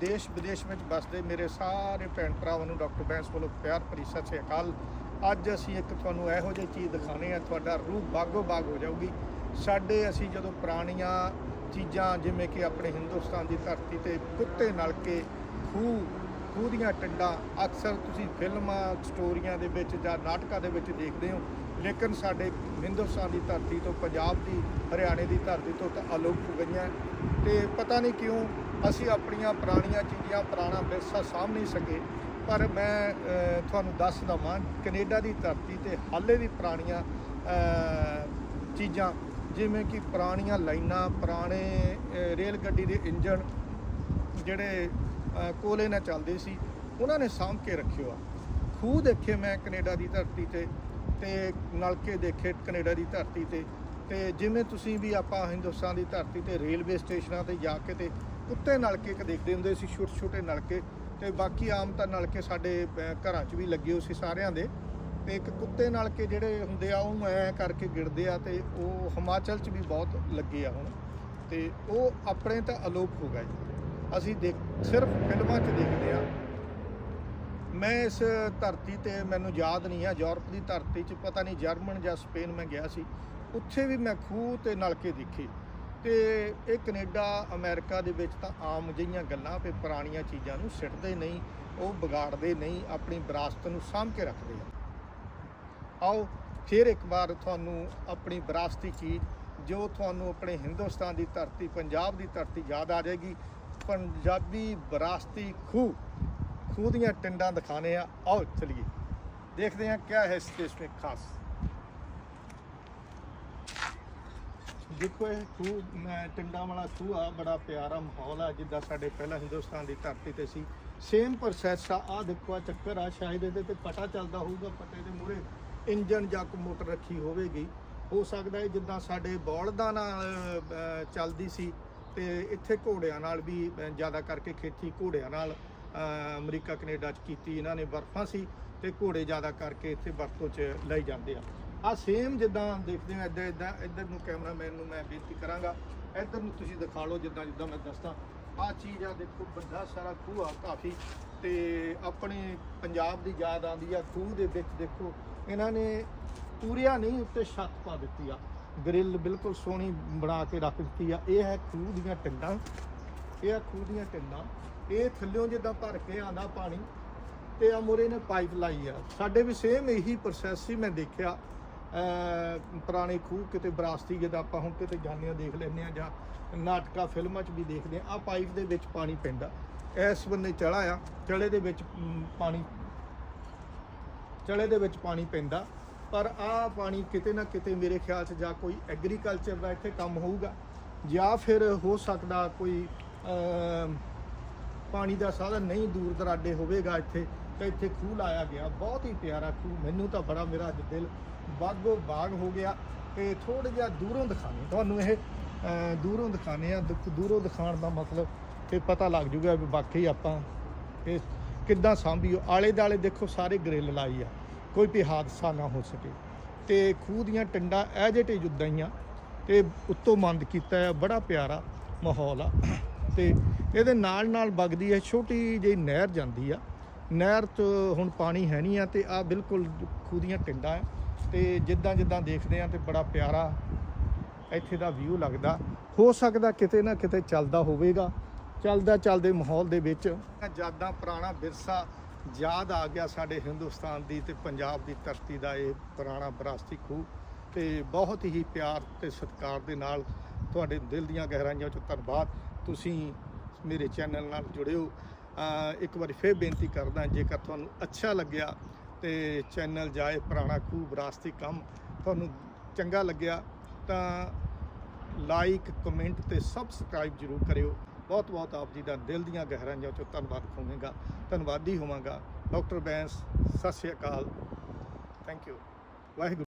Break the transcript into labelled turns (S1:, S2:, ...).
S1: ਦੇਸ਼ ਵਿਦੇਸ਼ ਵਿੱਚ ਵੱਸਦੇ ਮੇਰੇ ਸਾਰੇ ਭੈਣ ਭਰਾਵਾਂ ਨੂੰ ਡਾਕਟਰ ਬੈਂਸ ਵੱਲੋਂ ਪਿਆਰ ਭਰੀ ਸਤਿ ਸ੍ਰੀ ਅਕਾਲ। ਅੱਜ ਅਸੀਂ ਇੱਕ ਤੁਹਾਨੂੰ ਇਹੋ ਜਿਹੀ ਚੀਜ਼ ਦਿਖਾਣੀ ਹੈ ਤੁਹਾਡਾ ਰੂਹ ਬਾਗੋ ਬਾਗ ਹੋ ਜਾਊਗੀ। ਸਾਡੇ ਅਸੀਂ ਜਦੋਂ ਪੁਰਾਣੀਆਂ ਚੀਜ਼ਾਂ ਜਿਵੇਂ ਕਿ ਆਪਣੇ ਹਿੰਦੁਸਤਾਨ ਦੀ ਧਰਤੀ ਤੇ ਕੁੱਤੇ ਨਲਕੇ, ਖੂਹ ਖੂਹ ਦੀਆਂ ਟੰਡਾਂ, ਅਕਸਰ ਤੁਸੀਂ ਫਿਲਮਾਂ, ਸਟੋਰੀਆਂ ਦੇ ਵਿੱਚ ਜਾਂ ਨਾਟਕਾਂ ਦੇ ਵਿੱਚ ਦੇਖਦੇ ਹੋ, ਲੇਕਿਨ ਸਾਡੇ ਹਿੰਦੁਸਤਾਨ ਦੀ ਧਰਤੀ ਤੋਂ, ਪੰਜਾਬ ਦੀ, ਹਰਿਆਣੇ ਦੀ ਧਰਤੀ ਤੋਂ ਤਾਂ ਅਲੋਪ ਹੋ ਗਈਆਂ। ਤੇ ਪਤਾ ਨਹੀਂ ਕਿਉਂ ਅਸੀਂ ਆਪਣੀਆਂ ਪੁਰਾਣੀਆਂ ਚੀਜ਼ਾਂ, ਪੁਰਾਣਾ ਵਿਰਸਾ ਸਾਂਭ ਨਹੀਂ ਸਕੇ। ਪਰ ਮੈਂ ਤੁਹਾਨੂੰ ਦੱਸ ਦਵਾਂ, ਕੈਨੇਡਾ ਦੀ ਧਰਤੀ ਤੇ ਹਾਲੇ ਵੀ ਪੁਰਾਣੀਆਂ ਚੀਜ਼ਾਂ, ਜਿਵੇਂ ਕਿ ਪੁਰਾਣੀਆਂ ਲਾਈਨਾਂ, ਪੁਰਾਣੇ ਰੇਲ ਗੱਡੀ ਦੇ ਇੰਜਣ, ਜਿਹੜੇ ਕੋਲੇ ਨਾਲ ਚੱਲਦੇ ਸੀ, ਉਹਨਾਂ ਨੇ ਸਾਂਭ ਕੇ ਰੱਖਿਓ ਆ। ਖੂਹ ਦੇਖੇ ਮੈਂ ਕੈਨੇਡਾ ਦੀ ਧਰਤੀ ਤੇ ਤੇ ਨਲਕੇ ਦੇਖੇ ਕੈਨੇਡਾ ਦੀ ਧਰਤੀ ਤੇ ਤੇ ਜਿਵੇਂ ਤੁਸੀਂ ਵੀ ਆਪਾਂ ਹਿੰਦੁਸਤਾਨ ਦੀ ਧਰਤੀ ਤੇ ਰੇਲਵੇ ਸਟੇਸ਼ਨਾਂ ਤੇ ਜਾ ਕੇ ਤੇ ਕੁੱਤੇ ਨਲਕੇ ਇੱਕ ਦੇਖਦੇ ਹੁੰਦੇ ਸੀ, ਛੋਟੇ ਛੋਟੇ ਨਲਕੇ ਤੇ ਬਾਕੀ ਆਮ ਤਾਂ ਨਲਕੇ ਸਾਡੇ ਘਰਾਂ 'ਚ ਵੀ ਲੱਗੇ ਹੋਏ ਸੀ ਸਾਰਿਆਂ ਦੇ। ਤੇ ਇੱਕ ਕੁੱਤੇ ਨਲਕੇ ਜਿਹੜੇ ਹੁੰਦੇ ਆ ਉਹ ਐ ਕਰਕੇ ਗਿਰਦੇ ਆ ਤੇ ਉਹ ਹਿਮਾਚਲ 'ਚ ਵੀ ਬਹੁਤ ਲੱਗੇ ਆ ਹੁਣ। ਤੇ ਉਹ ਆਪਣੇ ਤਾਂ ਅਲੋਪ ਹੋ ਗਏ ਅਸੀਂ ਦੇਖ, ਸਿਰਫ ਫਿਲਮਾਂ 'ਚ ਦੇਖਦੇ ਆ। ਮੈਂ ਇਸ ਧਰਤੀ ਤੇ ਮੈਨੂੰ ਯਾਦ ਨਹੀਂ ਆ, ਯੂਰਪ ਦੀ ਧਰਤੀ 'ਚ ਪਤਾ ਨਹੀਂ ਜਰਮਨ ਜਾਂ ਸਪੇਨ ਮੈਂ ਗਿਆ ਸੀ। ਉੱਥੇ ਵੀ ਮੈਂ ਖੂਹ ਤੇ ਨਲਕੇ ਦੇਖੇ। ਤੇ ਇਹ ਕੈਨੇਡਾ, ਅਮਰੀਕਾ ਦੇ ਵਿੱਚ ਤਾਂ ਆਮ ਜਿਹੀਆਂ ਗੱਲਾਂ ਵੀ ਪੁਰਾਣੀਆਂ ਚੀਜ਼ਾਂ ਨੂੰ ਸਿੱਟਦੇ ਨਹੀਂ, ਉਹ ਵਿਗਾੜਦੇ ਨਹੀਂ, ਆਪਣੀ ਵਿਰਾਸਤ ਨੂੰ ਸਾਂਭ ਕੇ ਰੱਖਦੇ ਆ। ਆਓ ਫਿਰ ਇੱਕ ਵਾਰ ਤੁਹਾਨੂੰ ਆਪਣੀ ਵਿਰਾਸਤੀ ਚੀਜ਼, ਜੋ ਤੁਹਾਨੂੰ ਆਪਣੇ ਹਿੰਦੁਸਤਾਨ ਦੀ ਧਰਤੀ, ਪੰਜਾਬ ਦੀ ਧਰਤੀ ਯਾਦ ਆ ਜਾਏਗੀ। ਪੰਜਾਬੀ ਵਿਰਾਸਤੀ ਖੂਹ ਖੂਹ ਦੀਆਂ ਟਿੰਡਾਂ ਦਿਖਾਣੇ ਆ। ਆਓ ਚਲਿਏ। ਦੇਖਦੇ ਹਾਂ ਕਿਆ ਹੈ ਇਸ ਦੇਸ਼ ਵਿੱਚ ਖਾਸ। ਦੇਖੋ ਇਹ ਖੂਹ, ਮੈਂ ਟਿੰਡਾਂ ਵਾਲਾ ਖੂਹ ਆ, ਬੜਾ ਪਿਆਰਾ ਮਾਹੌਲ ਆ, ਜਿੱਦਾਂ ਸਾਡੇ ਪਹਿਲਾਂ ਹਿੰਦੁਸਤਾਨ ਦੀ ਧਰਤੀ ਤੇ ਸੀ। ਸੇਮ ਪ੍ਰੋਸੈਸ ਆ ਆ ਦੇਖੋ ਆ ਚੱਕਰ ਆ, ਸ਼ਾਇਦ ਇਹਦੇ ਤੇ ਪਟਾ ਚੱਲਦਾ ਹੋਊਗਾ ਪਟੇ ਦੇ ਮੂਹਰੇ ਇੰਜਨ ਜਾਂ ਕੋਈ ਮੋਟਰ ਰੱਖੀ ਹੋਵੇਗੀ। ਹੋ ਸਕਦਾ ਹੈ ਜਿੱਦਾਂ ਸਾਡੇ ਬੌਲਦਾਂ ਨਾਲ ਚੱਲਦੀ ਸੀ ਤੇ ਇੱਥੇ ਘੋੜਿਆਂ ਨਾਲ ਵੀ ਜ਼ਿਆਦਾ ਕਰਕੇ ਖੇਤੀ ਘੋੜਿਆਂ ਨਾਲ ਅਮਰੀਕਾ, ਕੈਨੇਡਾ ਚ ਕੀਤੀ ਇਹਨਾਂ ਨੇ ਬਰਫਾਂ ਸੀ ਤੇ ਘੋੜੇ ਜ਼ਿਆਦਾ ਕਰਕੇ ਇੱਥੇ ਵਰਤੋਂ ਚ ਲਈ ਜਾਂਦੇ ਆ। ਆ ਸੇਮ ਜਿੱਦਾਂ ਦੇਖਦੇ ਹੋ, ਇੱਦਾਂ ਇੱਦਾਂ ਇੱਧਰ ਨੂੰ ਕੈਮਰਾਮੈਨ ਨੂੰ ਮੈਂ ਬੇਨਤੀ ਕਰਾਂਗਾ। ਇੱਧਰ ਨੂੰ ਤੁਸੀਂ ਦਿਖਾ ਲਓ, ਜਿੱਦਾਂ ਜਿੱਦਾਂ ਮੈਂ ਦੱਸਦਾ। ਆ ਚੀਜ਼ ਆ, ਦੇਖੋ ਵੱਡਾ ਸਾਰਾ ਖੂਹ ਆ, ਕਾਫੀ। ਤੇ ਆਪਣੇ ਪੰਜਾਬ ਦੀ ਯਾਦ ਆਉਂਦੀ ਆ, ਖੂਹ ਦੇ ਵਿੱਚ ਦੇਖੋ, ਇਹਨਾਂ ਨੇ ਪੂਰੀਆ ਨਹੀਂ, ਉੱਤੇ ਛੱਤ ਪਾ ਦਿੱਤੀ ਆ। ਗ੍ਰਿਲ ਬਿਲਕੁਲ ਸੋਹਣੀ ਬਣਾ ਕੇ ਰੱਖ ਦਿੱਤੀ ਆ। ਇਹ ਹੈ ਖੂਹ ਦੀਆਂ ਟਿੰਡਾਂ। ਇਹ ਆ ਖੂਹ ਦੀਆਂ ਟਿੰਡਾਂ। ਇਹ ਥੱਲਿਓਂ ਜਿੱਦਾਂ ਭਰ ਕੇ ਆਂਦਾ ਪਾਣੀ। ਤੇ ਆ ਮੋਰੇ ਨੇ ਪਾਈਪ ਲਾਈ ਆ। ਸਾਡੇ ਵੀ ਸੇਮ ਇਹੀ ਪ੍ਰੋਸੈਸ ਸੀ ਮੈਂ ਦੇਖਿਆ। ਪੁਰਾਣੇ ਖੂਹ ਕਿਤੇ ਵਿਰਾਸਤੀ ਜਿੱਦਾਂ ਆਪਾਂ ਹੁਣ ਕਿਤੇ ਜਾਂਦੇ ਆ ਦੇਖ ਲੈਂਦੇ ਆ ਜਾਂ ਨਾਟਕਾ, ਫਿਲਮਾਂ 'ਚ ਵੀ ਦੇਖਦੇ ਆ ਆ ਪਾਈਪ ਦੇ ਵਿੱਚ ਪਾਣੀ ਪੈਂਦਾ। ਇਸ ਬੰਨੇ ਚੜਾ ਆ ਚੜੇ ਦੇ ਵਿੱਚ ਪਾਣੀ ਚੜੇ ਦੇ ਵਿੱਚ ਪਾਣੀ ਪੈਂਦਾ। ਪਰ ਆ ਪਾਣੀ ਕਿਤੇ ਨਾ ਕਿਤੇ ਮੇਰੇ ਖਿਆਲ 'ਚ ਜਾਂ ਕੋਈ ਐਗਰੀਕਲਚਰ ਦਾ ਇੱਥੇ ਕੰਮ ਹੋਊਗਾ, ਜਾਂ ਫਿਰ ਹੋ ਸਕਦਾ ਕੋਈ ਪਾਣੀ ਦਾ ਸਾਧਨ ਨਹੀਂ ਦੂਰ ਦਰਾਡੇ ਹੋਵੇਗਾ ਇੱਥੇ। ਤਾਂ ਇੱਥੇ ਖੂਹ ਲਾਇਆ ਗਿਆ। ਬਹੁਤ ਹੀ ਪਿਆਰਾ ਖੂਹ। ਮੈਨੂੰ ਤਾਂ ਬੜਾ ਮੇਰਾ ਅੱਜ ਦਿਲ ਬਾਗੋ ਬਾਗ ਹੋ ਗਿਆ। ਤੇ ਥੋੜਾ ਜਿਹਾ ਦੂਰੋਂ ਦਿਖਾਣੇ ਤੁਹਾਨੂੰ ਇਹ ਦੂਰੋਂ ਦਿਖਾਣੇ ਆ ਦੁੱਖ, ਦੂਰੋਂ ਦਿਖਾਉਣ ਦਾ ਮਤਲਬ ਕਿ ਪਤਾ ਲੱਗ ਜੂਗਾ ਵੀ ਵਾਕਈ ਆਪਾਂ ਇਹ ਕਿੱਦਾਂ ਸਾਂਭੀਓ ਆਲੇ ਦਾਲੇ ਦੇਖੋ, ਸਾਰੇ ਗ੍ਰਿਲ ਲਾਈ ਆ। ਕੋਈ ਵੀ ਹਾਦਸਾ ਨਾ ਹੋ ਸਕੇ। ਤੇ ਖੂਹ ਦੀਆਂ ਟੰਡਾਂ ਇਹ ਜਿਹੇ ਜੁੱਦਾਂ ਹੀ ਆ। ਤੇ ਉੱਤੋਂ ਮੰਦ ਕੀਤਾ ਹੈ ਬੜਾ ਪਿਆਰਾ ਮਾਹੌਲ ਆ। ਤੇ ਇਹਦੇ ਨਾਲ ਨਾਲ ਵਗਦੀ ਹੈ ਛੋਟੀ ਜਿਹੀ ਨਹਿਰ ਜਾਂਦੀ ਆ। ਨਹਿਰ 'ਚ ਹੁਣ ਪਾਣੀ ਹੈ ਨਹੀਂ ਆ ਤੇ ਆ ਬਿਲਕੁਲ ਖੂਹ ਦੀਆਂ ਟਿੰਡਾਂ ਆ ਤੇ ਜਿੱਦਾਂ ਜਿੱਦਾਂ ਦੇਖਦੇ ਆ ਤੇ ਬੜਾ ਪਿਆਰਾ ਇੱਥੇ ਦਾ ਵਿਊ ਲੱਗਦਾ। ਹੋ ਸਕਦਾ ਕਿਤੇ ਨਾ ਕਿਤੇ ਚੱਲਦਾ ਹੋਵੇਗਾ। ਚੱਲਦਾ ਚੱਲਦੇ ਮਾਹੌਲ ਦੇ ਵਿੱਚ ਜ਼ਿਆਦਾ ਪੁਰਾਣਾ ਵਿਰਸਾ ਯਾਦ ਆ ਗਿਆ ਸਾਡੇ ਹਿੰਦੁਸਤਾਨ ਦੀ ਤੇ ਪੰਜਾਬ ਦੀ ਧਰਤੀ ਦਾ ਇਹ ਪੁਰਾਣਾ ਵਿਰਾਸਤੀ ਖੂਹ। ਤੇ ਬਹੁਤ ਹੀ ਪਿਆਰ ਤੇ ਸਤਿਕਾਰ ਦੇ ਨਾਲ ਤੁਹਾਡੇ ਦਿਲ ਦੀਆਂ ਗਹਿਰਾਈਆਂ ਚੋਂ ਧੰਨਵਾਦ। ਤੁਸੀਂ ਮੇਰੇ ਚੈਨਲ ਨਾਲ ਜੁੜਿਓ ਇੱਕ ਵਾਰੀ ਫੇਰ ਬੇਨਤੀ ਕਰਦਾ, ਜੇਕਰ ਤੁਹਾਨੂੰ ਅੱਛਾ ਲੱਗਿਆ ਤੇ ਚੈਨਲ ਜਾਏ ਪੁਰਾਣਾ ਖੂਬ ਵਿਰਾਸਤੀ ਕੰਮ ਤੁਹਾਨੂੰ ਚੰਗਾ ਲੱਗਿਆ, ਤਾਂ ਲਾਈਕ, ਕਮੈਂਟ ਤੇ ਸਬਸਕ੍ਰਾਈਬ ਜ਼ਰੂਰ ਕਰਿਓ। ਬਹੁਤ ਬਹੁਤ ਆਪ ਜੀ ਦਾ ਦਿਲ ਦੀਆਂ ਗਹਿਰਾਈਆਂ ਚੋਂ ਧੰਨਵਾਦ ਹੋਵੇਗਾ ਧੰਨਵਾਦੀ ਹੋਵਾਂਗਾ। ਡਾਕਟਰ ਬੈਂਸ, ਸਤਿ ਸ਼੍ਰੀ ਅਕਾਲ। Thank you Waheguru.